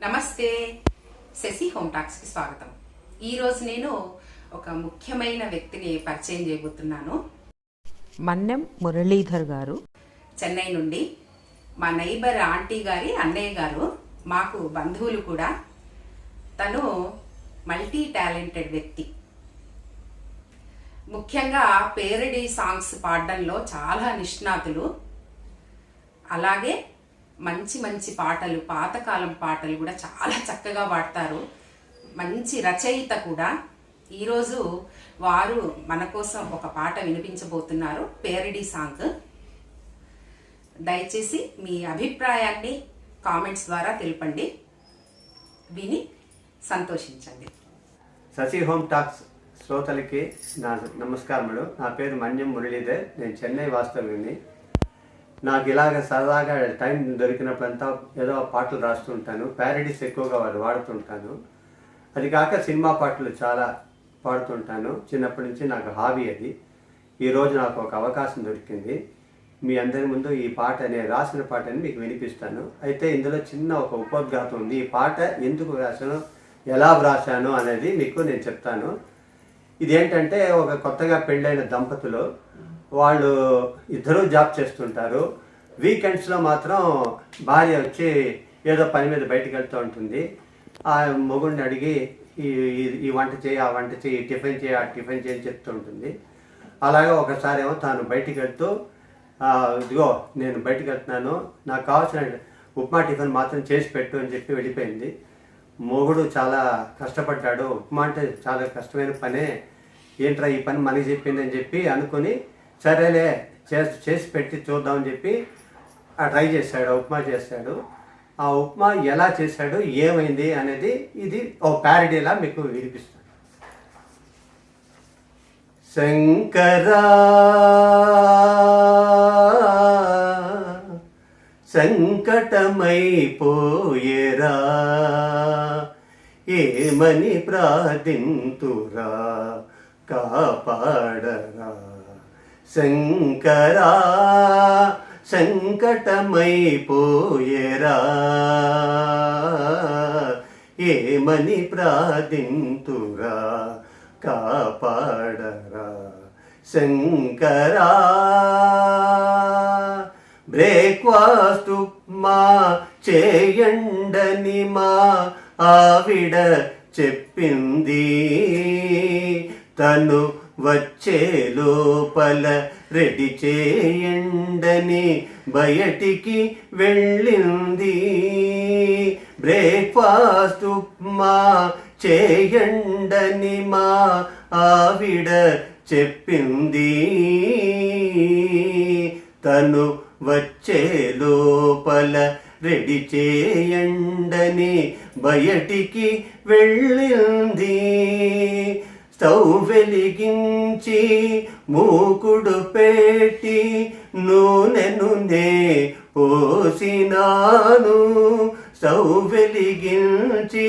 నమస్తే. శశి హోమ్ టాక్స్కి స్వాగతం. ఈరోజు నేను ఒక ముఖ్యమైన వ్యక్తిని పరిచయం చేయబోతున్నాను. మన్నెం మురళీధర్ గారు. చెన్నై నుండి మా నైబర్ ఆంటీ గారి అన్నయ్య గారు మాకు బంధువులు కూడా. తను మల్టీ టాలెంటెడ్ వ్యక్తి. ముఖ్యంగా పేరడీ సాంగ్స్ పాడడంలో చాలా నిష్ణాతులు. అలాగే మంచి మంచి పాటలు పాతకాలం పాటలు కూడా చాలా చక్కగా పాడతారు. మంచి రచయిత కూడా. ఈరోజు వారు మన కోసం ఒక పాట వినిపించబోతున్నారు. Parody song. దయచేసి మీ అభిప్రాయాన్ని కామెంట్స్ ద్వారా తెలపండి. విని సంతోషించండి. శశి హోమ్ టాక్స్ శ్రోతలకి నా నమస్కారములు. నా పేరు మన్యం మురళీధర్. నేను చెన్నై వాస్తవ్యుని. నాకు ఇలాగ సరదాగా టైం దొరికినప్పుడంతా ఏదో పాటలు రాస్తుంటాను. ప్యారడీస్ ఎక్కువగా వాడు వాడుతుంటాను. అది కాక సినిమా పాటలు చాలా పాడుతుంటాను. చిన్నప్పటి నుంచి నాకు హాబీ అది. ఈరోజు నాకు ఒక అవకాశం దొరికింది. మీ అందరి ముందు ఈ పాట అనే రాసిన పాటని మీకు వినిపిస్తాను. అయితే ఇందులో చిన్న ఒక ఉపోద్ఘాతం ఉంది. ఈ పాట ఎందుకు రాశాను? ఎలా వ్రాసాను అనేది మీకు నేను చెప్తాను. ఇదేంటంటే ఒక కొత్తగా పెళ్ళైన దంపతులు వాళ్ళు ఇద్దరూ జాబ్ చేస్తుంటారు. వీకెండ్స్లో మాత్రం భార్య వచ్చి ఏదో పని మీద బయటకు వెళ్తూ ఉంటుంది. ఆ మొగుడిని అడిగి ఈ ఈ- వంట చేయి ఆ వంట చేయి టిఫిన్ చేయి ఆ టిఫిన్ చేయి చెప్తూ ఉంటుంది. అలాగే ఒకసారి ఏమో తాను బయటికి వెళ్తూ ఇదిగో నేను బయటకు వెళ్తున్నాను. నాకు కావాల్సిన ఉప్మా టిఫిన్ మాత్రం చేసి పెట్టు అని చెప్పి వెళ్ళిపోయింది. మొగుడు చాలా కష్టపడ్డాడు. ఉప్మా అంటే చాలా కష్టమైన పనే. ఏంట్రా ఈ పని మనకి చెప్పిందని చెప్పి అనుకుని సరేలే చేసి చేసి పెట్టి చూద్దామని చెప్పి ట్రై చేశాడు ఉప్మా చేశాడు. ఆ ఉప్మా ఎలా చేశాడు ఏమైంది అనేది ఇది ఓ ప్యారడీలా మీకు వినిపిస్తుంది. శంకరా సంకటమైపోయేరా ఏమని ప్రార్థింతురా కాపాడరా. శంకరా సంకటమైపోయేరా ఏమని ప్రార్థింతురా? కాపాడరా. శంకరా బ్రేక్ఫాస్ట్ మా చేయండని మా ఆవిడ చెప్పింది. తను వచ్చే లోపల రెడీ చేయండని బయటికి వెళ్ళింది. బ్రేక్ఫాస్ట్ ఉప్మా చేయండని మా ఆవిడ చెప్పింది. తను వచ్చే లోపల రెడీ చేయండని బయటికి వెళ్ళింది. తౌ వెలిగించి మూకుడు పెట్టి నూనెను నే పోసినాను. సౌ వెలిగించి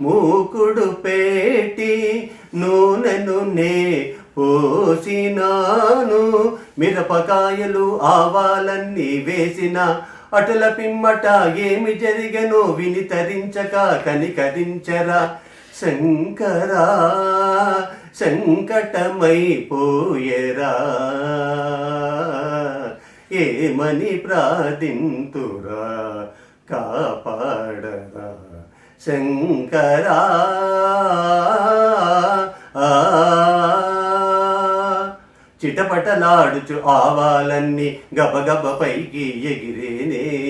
మూకుడు పెట్టి నూనెను నే పోసినాను. మిరపకాయలు ఆవాలన్నీ వేసిన అటుల పిమ్మట ఏమి జరిగనో విని తరించక కనికరించరా శంకరా సంకటమైపోయరా ఏమని ప్రార్థింతురా? కాపాడరా. శంకరా చిటపటలాడుచు ఆవాలన్నీ గబగబ పైకి ఎగిరేనే.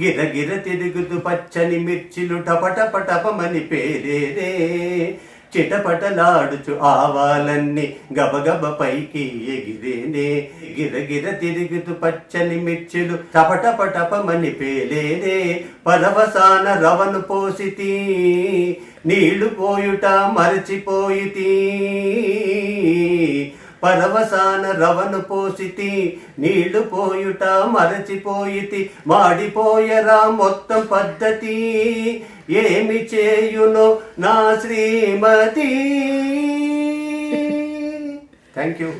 గిరగిర తిరుగుతూ పచ్చని మిర్చిలు టపటపటపమని పేరేరే. చిటపటలాడుచు ఆవాలన్నీ గబగబ పైకి ఎగిరేనే. గిరగిర తిరుగుతూ పచ్చని మిర్చిలు టపటపటపమని పేలేనే పరవసాన రవను పోసితి నీళ్ళు పోయుట మరచిపోయితీ పరవసాన రవను పోసితి నీళ్ళు పోయుట మరచిపోయితి మాడిపోయరా మొత్తం పద్ధతి. ఏమి చేయునో నా శ్రీమతి? Thank you